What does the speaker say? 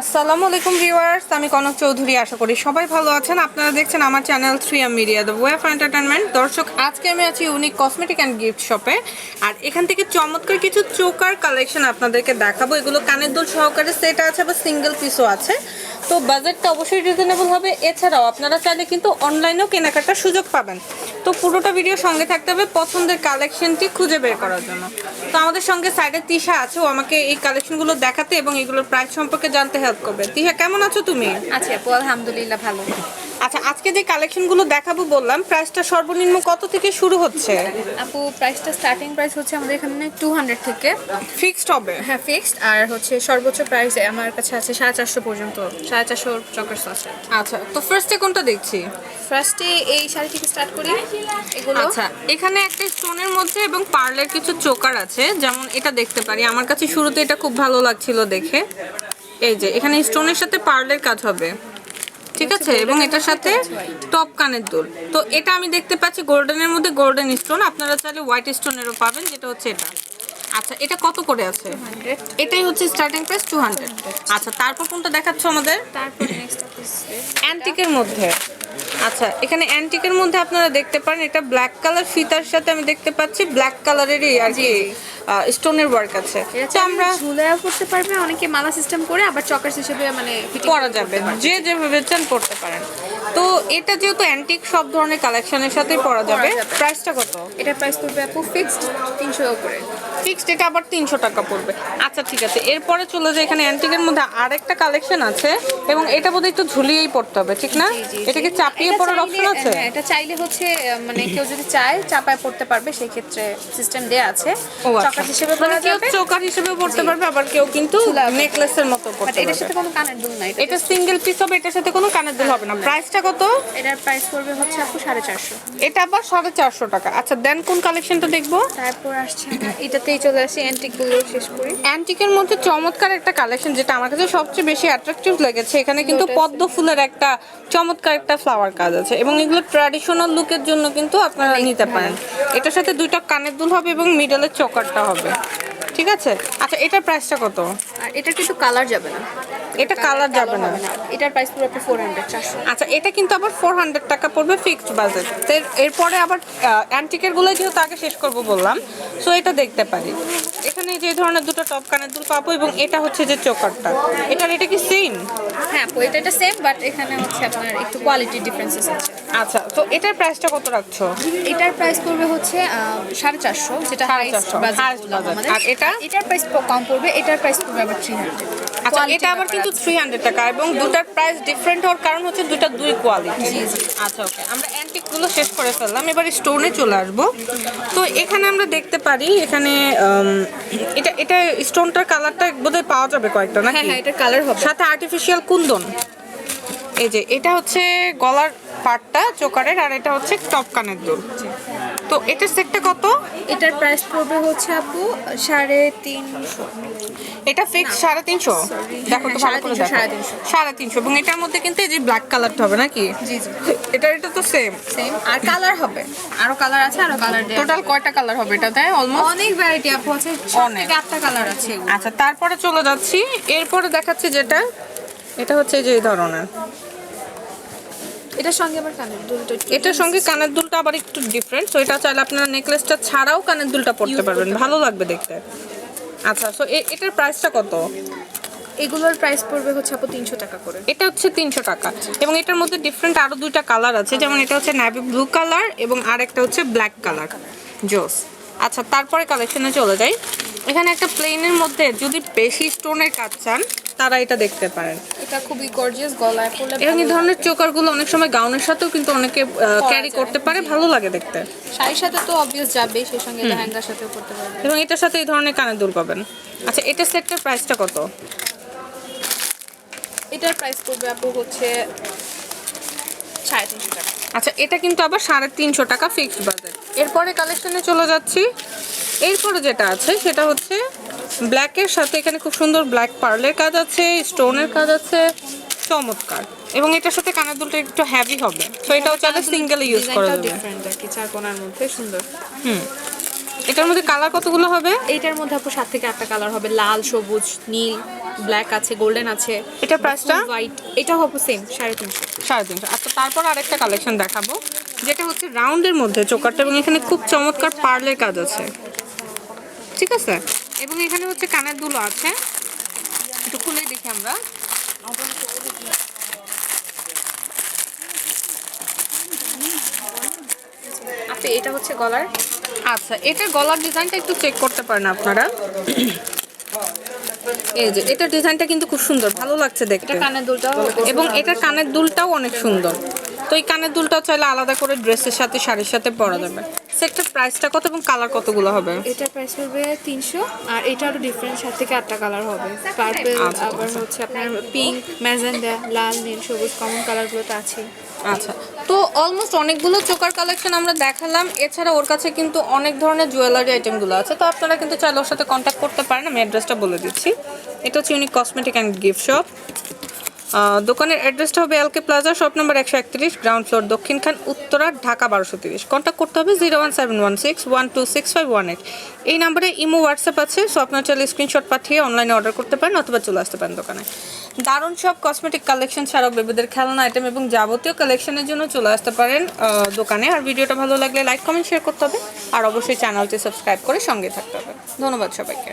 আসসালামু আলাইকুম ভিউয়ার্স, আমি কনক চৌধুরী, আশা করি সবাই ভালো আছেন। আপনারা দেখছেন আমার channel three M media, the wave entertainment দর্শক, আজকে আমি আছি ইউনিক কসমেটিক অ্যান্ড গিফট শপে। আর এখান থেকে চমৎকার কিছু চোকার কালেকশন আপনাদেরকে দেখাবো। এগুলো কানের দুল সহকারে সেট আছে বা সিঙ্গেল পিসও আছে। তো বাজেটটা অবশ্যই রিজনেবল হবে। এছাড়াও আপনারা চাইলে কিন্তু অনলাইনেও কেনাকাটার সুযোগ পাবেন। তো পুরোটা ভিডিও সঙ্গে থাকতে হবে পছন্দের কালেকশনটি খুঁজে বের করার জন্য। তো আমাদের সঙ্গে সাইডে তিশা আছে, ও আমাকে এই কালেকশনগুলো দেখাতে এবং এগুলোর প্রাইস সম্পর্কে জানতে হেল্প করবে। তিশা, কেমন আছো তুমি? আচ্ছা আপু, আলহামদুলিল্লাহ ভালো। আচ্ছা আজকে যে কালেকশনগুলো দেখাবো বললাম প্রাইসটা সর্বনিম্ন কত থেকে শুরু হচ্ছে? আপু প্রাইসটা স্টার্টিং প্রাইস হচ্ছে আমাদের এখানে টু হান্ড্রেড থেকে। ফিক্সড হবে? হ্যাঁ ফিক্সড আর হচ্ছে সর্বোচ্চ প্রাইস আমার কাছে আছে সাড়ে চারশো পর্যন্ত সাড়ে চারশো আছে। আচ্ছা তো ফার্স্টে কোনটা দেখছি? ফার্স্টে এই শাড়ি থেকে স্টার্ট করি এগুলো। আচ্ছা এখানে একটা স্টোনের মধ্যে এবং পার্লের কিছু চোকার আছে যেমন এটা দেখতে পারি। আমার কাছে শুরুতে এটা খুব ভালো লাগছিল দেখে। এই যে এখানে স্টোনের সাথে পার্লের কাজ হবে। ঠিক আছে? এবং এটার সাথে টপ কানের দুল। তো এটা আমি দেখতে পাচ্ছি গোল্ডেনের মধ্যে গোল্ডেন স্টোন আপনারা চাইলে হোয়াইট স্টোনেরও পাবেন যেটা হচ্ছে এটা। আচ্ছা এটা কত করে আছে? এটাই হচ্ছে স্টার্টিং প্রাইস টু হান্ড্রেড আচ্ছা তারপর কোনটা দেখাচ্ছ আমাদের? তারপর অ্যান্টিকের মধ্যে। আচ্ছা এখানে অ্যান্টিকের মধ্যে আপনারা দেখতে পারেন এটা ব্ল্যাক কালার ফিতার সাথে আমি দেখতে পাচ্ছি ব্ল্যাক কালারেরই আর কি। স্টোনের ওয়ার্ক আছে। তো আমরা ঝুলাইয়া করতে পারবে অনেকে মালা সিস্টেম করে আবার চকার্স হিসেবে মানে পরা যাবে। যে যেভাবে চান পড়তে পারেন। তো এটা যেহেতু অ্যান্টিক সব ধরনের কালেকশনের সাথেই পরা যাবে। প্রাইসটা কত? এটার প্রাইস পড়বে আপু ফিক্সড তিনশো করে ফিক্সড এটা আবার তিনশো টাকা পড়বে। আচ্ছা ঠিক আছে। এরপরে চলে যায় এখানে অ্যান্টিকের মধ্যে আরেকটা কালেকশন আছে এবং এটা বোধহয় একটু ঝুলিয়েই পড়তে হবে ঠিক না। এটাকে চাপিয়ে পড়ার অপশন আছে? হ্যাঁ, এটা চাইলে হচ্ছে মানে কেউ যদি চায় চাপায় পড়তে পারবে সেই ক্ষেত্রে সিস্টেম দেয়া আছে। আচ্ছা চকার হিসেবে মানে কেউ চোকার হিসেবে পড়তে পারবে আবার কেউ কিন্তু নেকলেসের মতো পড়তে এটার সাথে কোনো কানের দুল নাই এটা সিঙ্গেল পিস হবে এটার সাথে কোনো কানের দুল হবে না। প্রাইসটা কত? এটার প্রাইস পড়বে হচ্ছে আপু সাড়ে চারশো। এটা আবার সাড়ে চারশো টাকা। আচ্ছা দেন কোন কালেকশনটা দেখব? তারপর আসছে এটাতেই চলে আসি অ্যান্টিকগুলো শেষ করি। অ্যান্টিকের মধ্যে চমৎকার একটা কালেকশন যেটা আমার কাছে সবচেয়ে বেশি অ্যাট্রাকটিভ লেগেছে। এখানে কিন্তু পদ্ম ফুলের একটা চমৎকার একটা ফ্লাওয়ার কাজ আছে। এবং এগুলো ট্র্যাডিশনাল লুকের জন্য কিন্তু আপনারা নিতে পারেন। এটার সাথে দুইটা কানের দুল হবে এবং মিডলের চকারটা হবে। ঠিক আছে? আচ্ছা এটার প্রাইসটা কত? আর এটার কিন্তু কালার যাবে না। এটা কালার যাবে না। এটার প্রাইস পড়বে আপু ফোর হান্ড্রেড চারশো। আচ্ছা এটা কিন্তু আবার ফোর হান্ড্রেড টাকা পড়বে ফিক্সড বাজেট এরপরে আবার অ্যান্টিকেরগুলো যেহেতু আগে শেষ করব বললাম সো এটা দেখতে পারি। এখানে যে ধরনের দুটো টপ কানের দুল পাবো এবং এটা হচ্ছে যে চোকারটা। এটার এটা কি সেম হ্যাঁ এটা এটা সেম বাট এখানে হচ্ছে আপনার একটু কোয়ালিটি ডিফারেন্সেস আছে। আচ্ছা তো এটার প্রাইসটা কত রাখছো? এটার প্রাইস পড়বে হচ্ছে সাড়ে চারশো যেটা budget। আমাদের। আর এটা? এটার প্রাইস কম পড়বে এটার প্রাইস পড়বে আবার থ্রি হান্ড্রেড আচ্ছা এটা আবার কিন্তু থ্রি হান্ড্রেড টাকা এবং দুটার প্রাইস ডিফারেন্ট হওয়ার কারণ হচ্ছে দুটা দুই কোয়ালিটি। আচ্ছা ওকে আমরা অ্যান্টিকগুলো শেষ করে ফেললাম। এবার স্টোনে চলে আসব। তো এখানে আমরা দেখতে পারি এখানে এটা এটা স্টোনটার কালারটা বোধহয় পাওয়া যাবে কয়েকটা না হ্যাঁ হ্যাঁ এটার কালার হবে। সাথে আর্টিফিশিয়াল কুন্দন। এই যে এটা হচ্ছে গলার পাটটা চোকারের আর এটা হচ্ছে টপ কানের দুল। তো এটার সেটটা কত? এটার প্রাইস পড়বে হচ্ছে আপু সাড়ে তিনশো। এটা ফিক্স সাড়ে তিনশো? দেখো তো হ্যাঁ, ভালো করে দেখো। সাড়ে তিনশো। এবং এটার মধ্যে কিন্তু এই যে ব্ল্যাক কালারটা হবে নাকি? জি জি। এটা এটা তো সেম সেম আর কালার হবে। আরও কালার আছে আরও কালার টোটাল কয়টা কালার হবে এটাতে? অলমোস্ট অনেক ভ্যারাইটি আপু আছে অনেক। আটটা কালার আছে আচ্ছা তারপরে চলে যাচ্ছি। এরপরে দেখাচ্ছি যেটা এটা হচ্ছে যে এই ধরনের। এটার সঙ্গে আবার কানের দুলটা একটু এটার সঙ্গে কানের দুলটা আবার একটু ডিফারেন্ট সো এটা চাইলে আপনারা নেকলেসটা ছাড়াও কানের দুলটা পরতে পারবেন। ভালো লাগবে দেখতে। আচ্ছা সো এটার প্রাইসটা কত? এগুলোর প্রাইস পড়বে হচ্ছে আপু তিনশো টাকা করে। এটা হচ্ছে তিনশো টাকা। এবং এটার মধ্যে ডিফারেন্ট আরও দুইটা কালার আছে। যেমন এটা হচ্ছে নাভি ব্লু কালার এবং আরেকটা হচ্ছে ব্ল্যাক কালার জোস আচ্ছা তারপরে কালেকশনে চলে যাই। এখানে একটা প্লেনের মধ্যে যদি বেশি স্টোনের কাজ চান তারা এটা দেখতে পারেন। এটা খুবই গর্জিয়াস গলায় পরলে এবং এই ধরনের চোকারগুলো অনেক সময় গাউনের সাথেও কিন্তু অনেকে ক্যারি করতে পারে ভালো লাগে দেখতে। শাড়ির সাথে তো অবভিয়াস যাবে সেই সঙ্গে লেহেঙ্গার সাথেও করতে পারবে। এবং এটার সাথে এই ধরনের কানের দুল পাবেন। আচ্ছা এটা সেটটার প্রাইসটা কত? এটার প্রাইস পড়বে আপু হচ্ছে সাড়ে তিনশো টাকা। আচ্ছা এটা কিন্তু আবার সাড়ে তিনশো টাকা ফিক্সড বাজেট এরপরে কালেকশনে চলে যাচ্ছি। এরপরে যেটা আছে সেটা হচ্ছে ব্ল্যাকের সাথে এখানে খুব সুন্দর ব্ল্যাক পার্লের কাজ আছে স্টোনের কাজ আছে চমৎকার। এবং এটার সাথে কানের দুলটা একটু হ্যাভি হবে। তো এটাও চাইলে সিঙ্গেল ইউজ করা যাবে। ডিফারেন্ট আর কি চার কোনার মধ্যে সুন্দর। হুম। এটার মধ্যে কালার কতগুলো হবে? এটার মধ্যে আপু সাত থেকে আটটা কালার হবে। লাল সবুজ নীল ব্ল্যাক আছে গোল্ডেন আছে। এটা প্রাইসটা হোয়াইট এটা হবে সেম সাড়ে তিনশো। সাড়ে তিনশো। আচ্ছা তারপর আরেকটা কালেকশন দেখাবো। যেটা হচ্ছে রাউন্ডের মধ্যে চোকারটা এবং এখানে খুব চমৎকার পার্লের কাজ আছে। ঠিক আছে? এবং এখানে হচ্ছে কানের দুলো আছে। একটু খুলেই দেখি আমরা। আপনি এটা হচ্ছে গলার? আচ্ছা এটার গলার ডিজাইনটা একটু চেক করতে পারেন আপনারা। এই যে এটার ডিজাইনটা কিন্তু খুব সুন্দর ভালো লাগছে দেখতে। এটা কানের দুলটাও এবং এটার কানের দুলটাও অনেক সুন্দর। তো এই কানের দুলটা চাইলে আলাদা করে ড্রেসের সাথে শাড়ির সাথে পরা যাবে। সেটার প্রাইসটা কত এবং কালার কতগুলো হবে? এটার প্রাইস পড়বে তিনশো আর এটা আরও ডিফারেন্ট সাত থেকে আটটা কালার হবে। পার্পল আচ্ছা, আবার হচ্ছে আপনার পিঙ্ক ম্যাজেন্ডা লাল নীল সবুজ কমন কালারগুলো তো আছে আচ্ছা। তো অলমোস্ট অনেকগুলো চোকার কালেকশন আমরা দেখালাম। এছাড়া ওর কাছে কিন্তু অনেক ধরনের জুয়েলারি আইটেমগুলো আছে। তো আপনারা কিন্তু চাইলে ওর সাথে কন্ট্যাক্ট করতে পারেন। আমি অ্যাড্রেসটা বলে দিচ্ছি। এটা হচ্ছে unique cosmetic and gift shop দোকানের অ্যাড্রেসটা হবে এলকে প্লাজা, শপ নাম্বার একশো একত্রিশ, গ্রাউন্ড ফ্লোর দক্ষিণখান উত্তরা, ঢাকা বারোশো তিরিশ। কন্ট্যাক্ট করতে হবে zero one seven one six one two six five one eight. এই নাম্বারে ইমো, হোয়াটসঅ্যাপ আছে, সো আপনার চাইলে স্ক্রিনশট পাঠিয়ে অনলাইনে অর্ডার করতে পারেন অথবা চলে আসতে পারেন দোকানে। দারুণ সব কসমেটিক কালেকশন ছাড়াও বেবিদের খেলনা আইটেম এবং যাবতীয় কালেকশনের জন্য চলে আসতে পারেন দোকানে। আর ভিডিওটা ভালো লাগলে লাইক কমেন্ট শেয়ার করতে হবে। আর অবশ্যই চ্যানেলটি সাবস্ক্রাইব করে সঙ্গে থাকতে হবে। ধন্যবাদ সবাইকে।